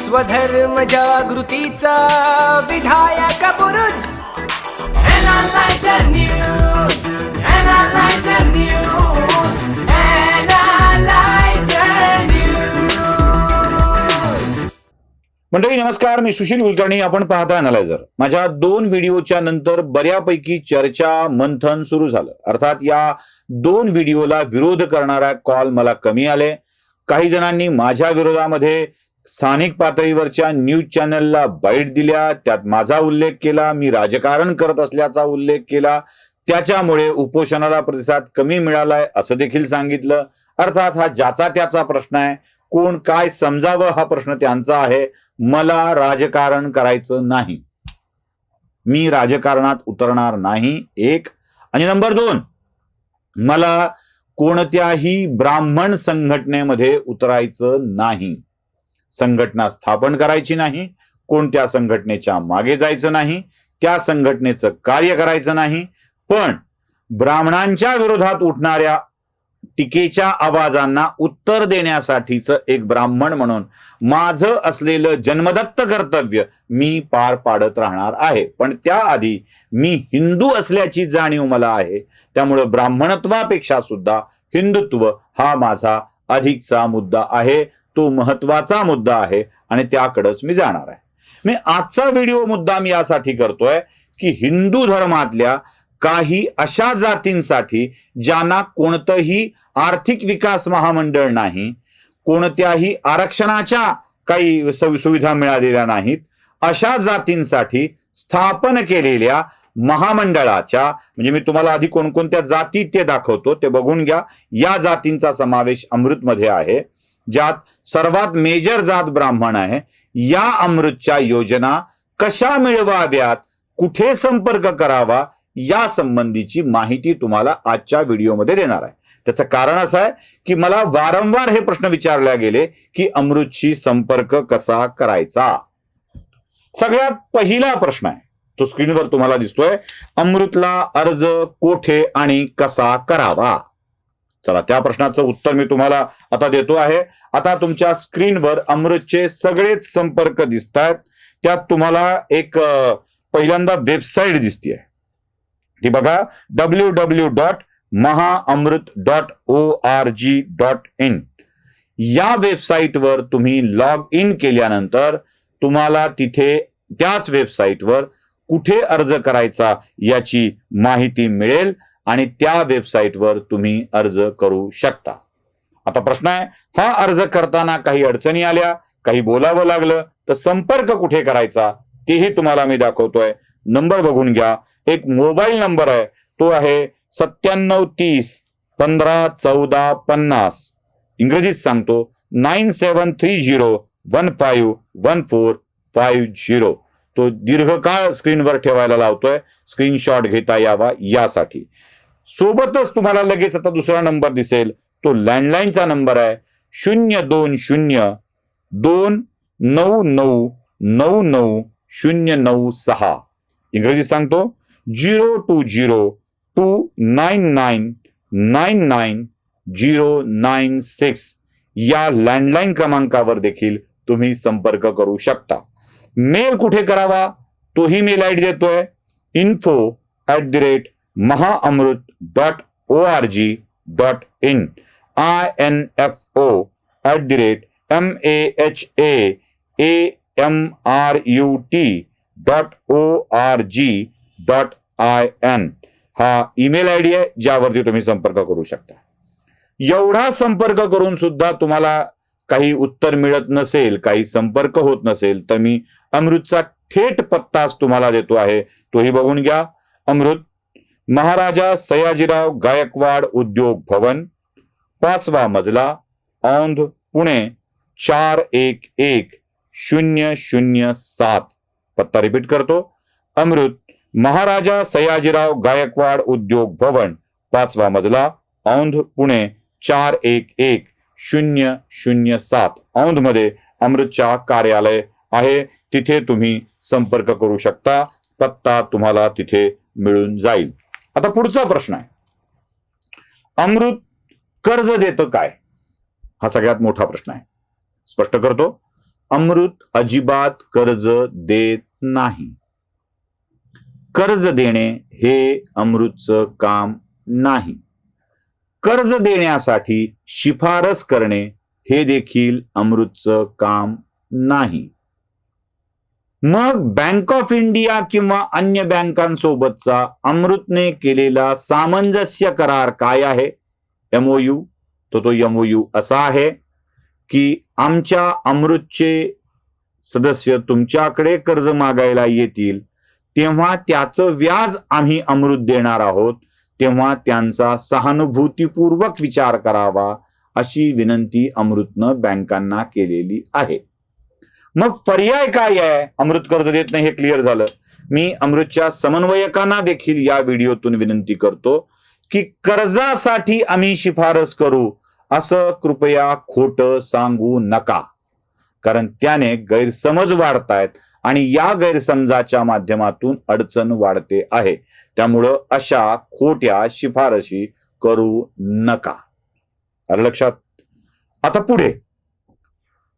स्वधर्म जागृतीचा विधायक बुरुज. मंडळी नमस्कार. मी सुशील कुलकर्णी. आपण पाहता अनालायझर माझ्या दोन व्हिडिओच्या नंतर बऱ्यापैकी चर्चा मंथन सुरू झालं. अर्थात या दोन व्हिडिओला विरोध करणारा कॉल मला कमी आले. काही जणांनी माझ्या विरोधामध्ये स्थानिक पातळीवरच्या न्यूज चॅनलला बाईट दिल्या त्यात माझा उल्लेख केला मी राजकारण करत असल्याचा उल्लेख केला त्याच्यामुळे उपोषणाला प्रतिसाद कमी मिळालाय असं देखील सांगितलं. अर्थात हा ज्याचा त्याचा प्रश्न आहे कोण काय समजावं हा प्रश्न त्यांचा आहे मला राजकारण करायचं नाही. मी राजकारणात उतरणार नाही एक. आणि नंबर दोन मला कोणत्याही ब्राह्मण संघटनेमध्ये उतरायचं नाही. संघटना स्थापन करायची नाही कोणत्या संघटनेच्या मागे जायचं नाही त्या संघटनेचं कार्य करायचं नाही पण ब्राह्मणांच्या विरोधात उठणाऱ्या टीकेच्या आवाजांना उत्तर देण्यासाठीच एक ब्राह्मण म्हणून माझं असलेलं जन्मदत्त कर्तव्य मी पार पाडत राहणार आहे. पण त्याआधी मी हिंदू असल्याची जाणीव मला आहे. त्यामुळं ब्राह्मणत्वापेक्षा सुद्धा हिंदुत्व हा माझा अधिकचा मुद्दा आहे. तो महत्त्वाचा मुद्दा आहे आणि त्याकडेच मी जाणार आहे. मी आजचा व्हिडिओ मुद्दा मी यासाठी करतोय की हिंदू धर्मातल्या काही अशा जातींसाठी ज्यांना कोणतंही आर्थिक विकास महामंडळ नाही कोणत्याही आरक्षणाच्या काही सुविधा मिळालेल्या नाहीत अशा जातींसाठी स्थापन केलेल्या महामंडळाच्या म्हणजे मी तुम्हाला आधी कोणकोणत्या जाती ते दाखवतो ते बघून घ्या. या जातींचा समावेश अमृतमध्ये आहे. ज्यात सर्वात मेजर जात ब्राह्मण आहे या अमृतच्या योजना कशा मिळवाव्यात कुठे संपर्क करावा या संबंधीची माहिती तुम्हाला आजच्या व्हिडिओमध्ये देणार आहे. त्याचं कारण असं आहे की मला वारंवार हे प्रश्न विचारले गेले की अमृतशी संपर्क कसा करायचा? सगळ्यात पहिला प्रश्न आहे तो स्क्रीनवर तुम्हाला दिसतोय अमृतला अर्ज कोठे आणि कसा करावा? चला त्या प्रश्नाचं उत्तर मी तुम्हाला आता देतो आहे. आता तुमच्या स्क्रीनवर अमृतचे सगळेच संपर्क दिसत आहेत त्यात तुम्हाला एक पहिल्यांदा वेबसाईट दिसतीये. ती बघा W W dot Mahaamrut dot O R G dot in या वेबसाईटवर तुम्ही लॉग इन केल्यानंतर तुम्हाला तिथे त्याच वेबसाईटवर कुठे अर्ज करायचा याची माहिती मिळेल. आणि त्या वेबसाईटवर तुम्ही अर्ज करू शकता. आता प्रश्न आहे हा अर्ज करताना काही अडचणी आल्या काही बोलावं लागलं तर संपर्क कुठे करायचा तेही तुम्हाला मी दाखवतोय. नंबर बघून घ्या. एक मोबाईल नंबर आहे तो आहे सत्त्याण्णव तीस पंधरा चौदा पन्नास. इंग्रजीत सांगतो nine seven three zero one five one four five zero. तो दीर्घकाळ स्क्रीनवर ठेवायला लावतोय. स्क्रीनशॉट घेता यावा यासाठी. सोबतच तुम्हाला लगेच आता दुसरा नंबर दिसेल. तो लँडलाईनचा नंबर आहे. शून्य दोन शून्य दोन नऊ नऊ नऊ नऊ शून्य नऊ सहा. इंग्रजीत सांगतो. Zero two zero two nine nine nine nine zero nine six या लँडलाईन क्रमांकावर देखील तुम्ही संपर्क करू शकता. मेल कुठे करावा? तोही मेल आय डी देतोय info at the rate Mahaamrut dot O R G dot in. I N F O at the rate M A H A A M R U T dot O R G dot I N हा email I D आहे ज्यावरती तुम्ही संपर्क करू शकता. एवढा संपर्क करून सुद्धा तुम्हाला काही उत्तर मिळत नसेल काही संपर्क होत नसेल तर मी अमृतचा थेट पत्ताच तुम्हाला देतो आहे. तोही बघून घ्या. अमृत महाराजा सयाजीराव गायकवाड उद्योग भवन पाचवा मजला औंध पुणे चार एक एक शून्य शून्य सात. पत्ता रिपीट करतो. अमृत महाराजा सयाजीराव गायकवाड उद्योग भवन पाचवा मजला औंध पुणे चार एक एक शून्य शून्य सात. औंधमध्ये अमृतच्या कार्यालय आहे. तिथे तुम्ही संपर्क करू शकता. पत्ता तुम्हाला तिथे मिळून जाईल. आता पुढचा प्रश्न आहे. अमृत कर्ज देतं काय? हा सगळ्यात मोठा प्रश्न आहे. स्पष्ट करतो. अमृत अजिबात कर्ज देत नाही. कर्ज देणे हे अमृतचं काम नाही. कर्ज देण्यासाठी शिफारस करणे हे देखील अमृतचं काम नाही. मग बँक ऑफ इंडिया किंवा अन्य बँकांसोबतचा अमृतने केलेला सामंजस्य करार काय आहे? एमओयू तो तो एमओयू असा आहे की आमच्या अमृतचे सदस्य तुमच्याकडे कर्ज मागायला येतील तेव्हा त्याचं व्याज आम्ही अमृत देणार आहोत तेव्हा त्यांचा सहानुभूतीपूर्वक विचार करावा अशी विनंती अमृतनं बँकांना केलेली आहे. मग पर्याय काय आहे? अमृत कर्ज देत नाही हे क्लिअर झालं. मी अमृतच्या समन्वयकांना देखील या व्हिडिओतून विनंती करतो की कर्जासाठी आम्ही शिफारस करू. असं कृपया खोट सांगू नका. कारण त्याने गैरसमज वाढतायत आणि या गैरसमजाच्या माध्यमातून अडचण वाढते आहे. त्यामुळं अशा खोट्या शिफारशी करू नका. लक्षात? आता पुढे.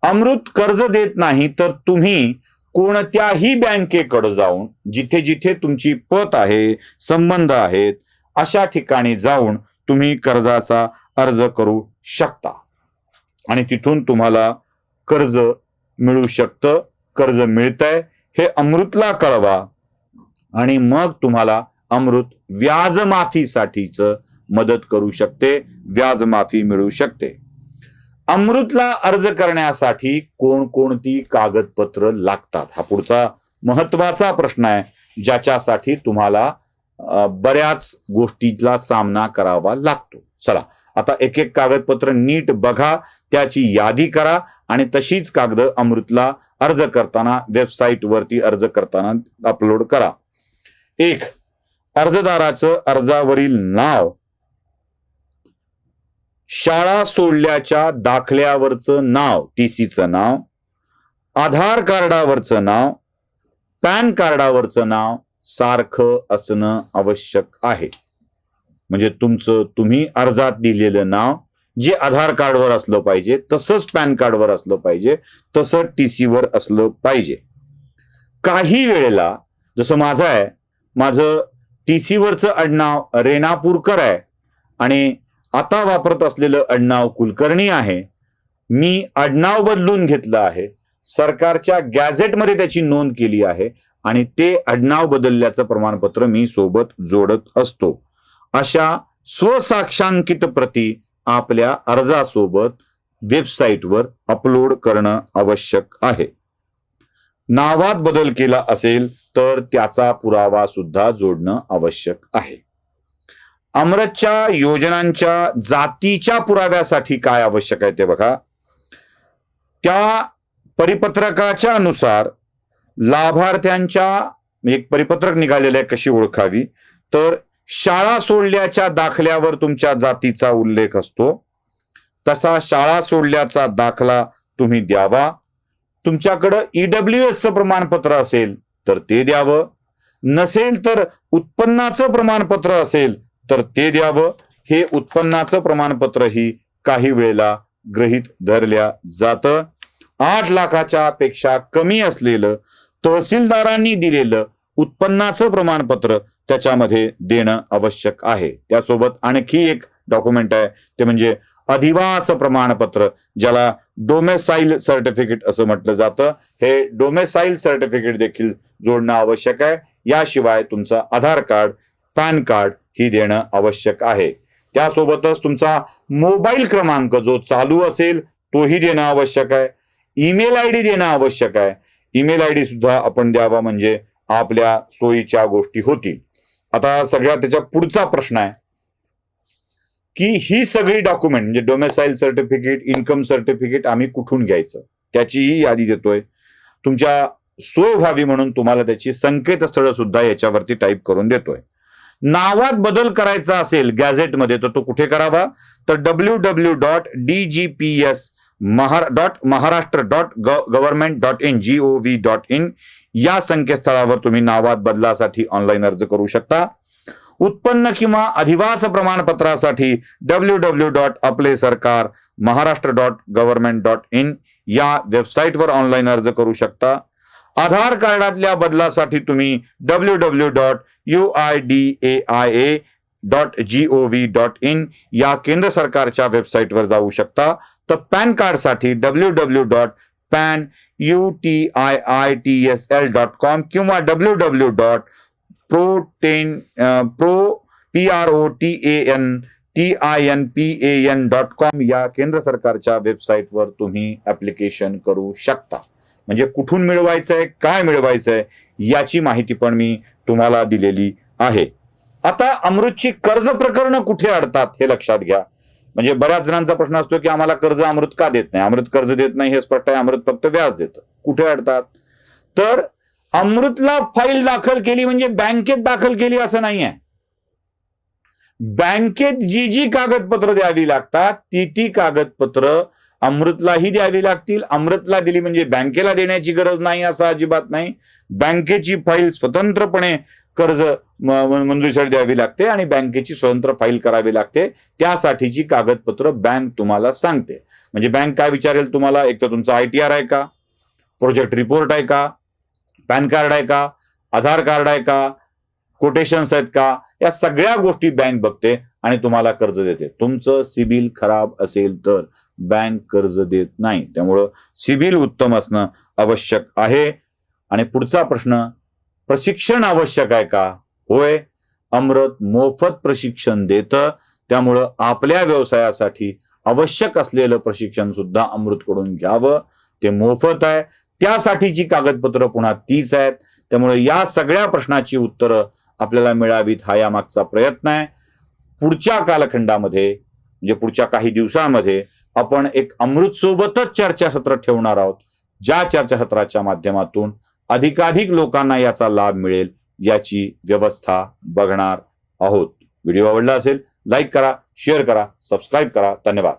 अमृत कर्ज देत नाही तर तुम्ही कोणत्याही बँकेकडे जाऊन जिथे जिथे तुमची पत आहे संबंध आहेत अशा ठिकाणी जाऊन तुम्ही कर्जाचा अर्ज करू शकता. आणि तिथून तुम्हाला कर्ज मिळू शकतं कर्ज मिळतंय हे अमृतला कळवा. आणि मग तुम्हाला अमृत व्याजमाफीसाठीच मदत करू शकते व्याजमाफी मिळू शकते. अमृतला अर्ज करण्यासाठी कोणकोणती कागदपत्र लागतात? हा पुढचा महत्त्वाचा प्रश्न आहे ज्याच्यासाठी तुम्हाला बऱ्याच गोष्टीला सामना करावा लागतो. चला आता एक एक कागदपत्र नीट बघा त्याची यादी करा आणि तशीच कागद अमृतला अर्ज करताना वेबसाईट वरती अर्ज करताना अपलोड करा. एक अर्जदाराचं अर्जावरील नाव शाळा सोडल्याच्या दाखल्यावरचं नाव टी सीचं नाव आधार कार्डावरचं नाव पॅन कार्डावरचं नाव सारखं असणं आवश्यक आहे. म्हणजे तुमचं तुम्ही अर्जात दिलेलं नाव जे आधार कार्डवर असलं पाहिजे तसंच पॅन कार्डवर असलं पाहिजे तसं टी सीवर असलं पाहिजे. काही वेळेला जसं माझं आहे माझं टी सीवरचं आडनाव रेणापूरकर आहे आणि आता वापरत असलेलं आडनाव कुलकर्णी आहे. मी आडनाव बदलून घेतलं आहे. सरकारच्या गॅझेटमध्ये त्याची नोंद केली आहे आणि ते आडनाव बदलल्याचं प्रमाणपत्र मी सोबत जोडत असतो. अशा स्वसाक्षांकित प्रती आपल्या अर्जासोबत वेबसाईटवर अपलोड करणं आवश्यक आहे. नावात बदल केला असेल तर त्याचा पुरावा सुद्धा जोडणं आवश्यक आहे. अमृतच्या योजनांच्या जातीच्या पुराव्यासाठी काय आवश्यक आहे ते बघा. त्या परिपत्रकाच्या अनुसार लाभार्थ्यांच्या एक परिपत्रक निघालेलं आहे कशी ओळखावी? तर शाळा सोडल्याच्या दाखल्यावर तुमच्या जातीचा उल्लेख असतो. तसा शाळा सोडल्याचा दाखला तुम्ही द्यावा. तुमच्याकडं ईडब्ल्यू एसचं प्रमाणपत्र असेल तर ते द्यावं. नसेल तर उत्पन्नाचं प्रमाणपत्र असेल तर ते द्यावं. हे उत्पन्नाचं प्रमाणपत्र ही काही वेळेला गृहीत धरल्या जातं. आठ लाखाच्या पेक्षा कमी असलेलं तहसीलदारांनी दिलेलं उत्पन्नाचं प्रमाणपत्र त्याच्यामध्ये देणं आवश्यक आहे. त्यासोबत आणखी एक डॉक्युमेंट आहे. ते म्हणजे अधिवास प्रमाणपत्र ज्याला डोमेसाईल सर्टिफिकेट असं म्हटलं जातं. हे डोमेसाईल सर्टिफिकेट देखील जोडणं आवश्यक आहे. याशिवाय तुमचा आधार कार्ड पॅन कार्ड ही देणं आवश्यक आहे. त्यासोबतच तुमचा मोबाईल क्रमांक जो चालू असेल तोही देणं आवश्यक आहे. ईमेल आय डी देणं आवश्यक आहे. ईमेल आय डी सुद्धा आपण द्यावा म्हणजे आपल्या सोयीच्या गोष्टी होतील. आता सगळ्यात त्याच्या पुढचा प्रश्न आहे. की ही सगळी डॉक्युमेंट म्हणजे डोमेसाईल सर्टिफिकेट इन्कम सर्टिफिकेट आम्ही कुठून घ्यायचं? त्याचीही यादी देतोय. तुमच्या सोय व्हावी म्हणून तुम्हाला त्याची संकेतस्थळ सुद्धा याच्यावरती टाईप करून देतोय. नावात बदल करायचा असेल गॅझेटमध्ये तर तो कुठे करावा? तर W W dot D G P S dot Maharashtra dot government dot in G O V dot in या संकेतस्थळावर तुम्ही नावात बदलासाठी ऑनलाईन अर्ज करू शकता. उत्पन्न किंवा अधिवास प्रमाणपत्रासाठी W W dot Aaple Sarkar Maharashtra dot government dot in या वेबसाईटवर ऑनलाईन अर्ज करू शकता. आधार कार्डातल्या बदलासाठी तुम्ही W W dot U I D A I dot G O V dot in in या केंद्र सरकारच्या वेबसाईटवर जाऊ शकता. तर पॅन कार्डसाठी W W dot PAN U T I I T S L dot com किंवा W W dot Protean pro P R O T E A N I N P A N dot com या केंद्र सरकारच्या वेबसाईटवर तुम्ही application करू शकता. म्हणजे कुठून मिळवायचंय काय मिळवायचंय याची माहिती पण मी तुम्हाला दिलेली आहे. आता अमृतची कर्ज प्रकरणं कुठे अडतात हे लक्षात घ्या. म्हणजे बऱ्याच जणांचा प्रश्न असतो की आम्हाला कर्ज अमृत का देत नाही? अमृत कर्ज देत नाही हे स्पष्ट आहे अमृत फक्त व्याज देतं. कुठे अडतात? तर अमृतला फाईल दाखल केली म्हणजे बँकेत दाखल केली असं नाही आहे बँकेत जी जी कागदपत्र द्यावी लागतात ती ती कागदपत्र अमृतलाही द्यावी लागतील. अमृतला दिली म्हणजे बँकेला देण्याची गरज नाही असं अजिबात नाही. बँकेची फाईल स्वतंत्रपणे कर्ज मंजुरीसाठी द्यावी लागते आणि बँकेची स्वतंत्र फाईल करावी लागते. त्यासाठीची कागदपत्र बँक तुम्हाला सांगते. म्हणजे बँक काय विचारेल तुम्हाला? एक तर तुमचा आय टी आर आहे का? प्रोजेक्ट रिपोर्ट आहे का? पॅन कार्ड आहे का? आधार कार्ड आहे का? कोटेशन्स आहेत का? या सगळ्या गोष्टी बँक बघते आणि तुम्हाला कर्ज देते. तुमचं सिबिल खराब असेल तर. बँक कर्ज देत नाही. त्यामुळं सिबिल उत्तम असणं आवश्यक आहे. आणि पुढचा प्रश्न प्रशिक्षण आवश्यक आहे का? होय. अमृत मोफत प्रशिक्षण देतं. त्यामुळं आपल्या व्यवसायासाठी आवश्यक असलेलं प्रशिक्षण सुद्धा अमृतकडून घ्यावं. ते मोफत आहे. त्यासाठीची कागदपत्र पुन्हा तीच आहेत. त्यामुळे या सगळ्या प्रश्नाची उत्तरं आपल्याला मिळावीत हा यामागचा प्रयत्न आहे. पुढच्या कालखंडामध्ये म्हणजे पुढच्या काही दिवसांमध्ये आपण एक अमृत सोबतच चर्चासत्र ठेवणार आहोत. ज्या चर्चासत्राच्या माध्यमातून अधिकाधिक लोकांना याचा लाभ मिळेल याची व्यवस्था बघणार आहोत. व्हिडिओ आवडला असेल लाईक करा शेअर करा सबस्क्राईब करा. धन्यवाद.